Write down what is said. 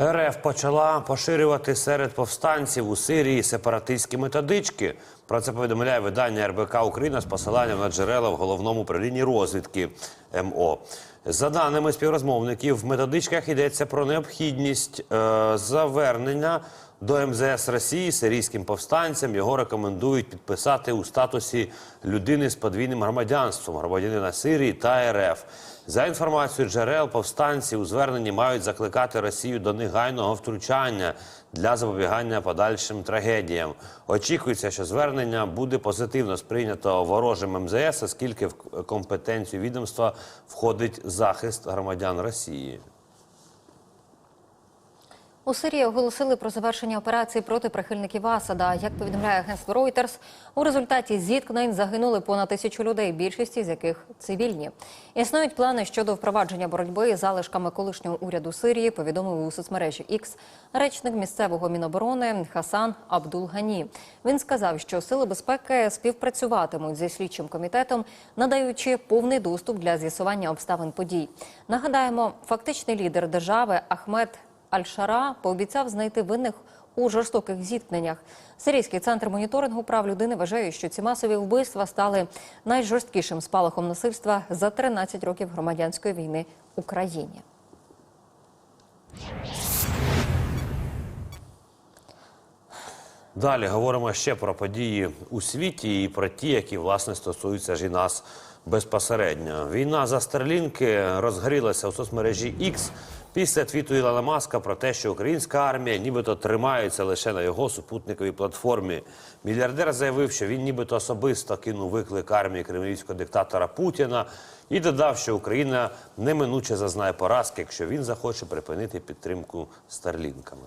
РФ почала поширювати серед повстанців у Сирії сепаратистські методички. Про це повідомляє видання РБК Україна з посиланням на джерела в головному управлінні розвідки МО. За даними співрозмовників, в методичках йдеться про необхідність е, завернення до МЗС Росії сирійським повстанцям. Його рекомендують підписати у статусі людини з подвійним громадянством громадянина Сирії та РФ. За інформацією джерел, повстанці у зверненні мають закликати Росію до негайного втручання для запобігання подальшим трагедіям. Очікується, що звернення буде позитивно сприйнято ворожим МЗС, оскільки в компетенцію відомства входить захист громадян Росії. У Сирії оголосили про завершення операції проти прихильників Асада. Як повідомляє агентство Reuters, у результаті зіткнень загинули понад тисячу людей, більшість з яких цивільні. Існують плани щодо впровадження боротьби із залишками колишнього уряду Сирії. Повідомив у соцмережі X речник місцевого міноборони Хасан Абдул-Гані. Він сказав, що сили безпеки співпрацюватимуть зі слідчим комітетом, надаючи повний доступ для з'ясування обставин подій. Нагадаємо, фактичний лідер держави Ахмед Аль-Шара пообіцяв знайти винних у жорстоких зіткненнях. Сирійський центр моніторингу прав людини вважає, що ці масові вбивства стали найжорсткішим спалахом насильства за 13 років громадянської війни в Україні. Далі говоримо ще про події у світі і про ті, які власне стосуються ж і нас безпосередньо. Війна за старлінки розгорілася у соцмережі X після твіту Ілона Маска про те, що українська армія нібито тримається лише на його супутниковій платформі. Мільярдер заявив, що він нібито особисто кинув виклик армії кремлівського диктатора Путіна і додав, що Україна неминуче зазнає поразки, якщо він захоче припинити підтримку старлінками.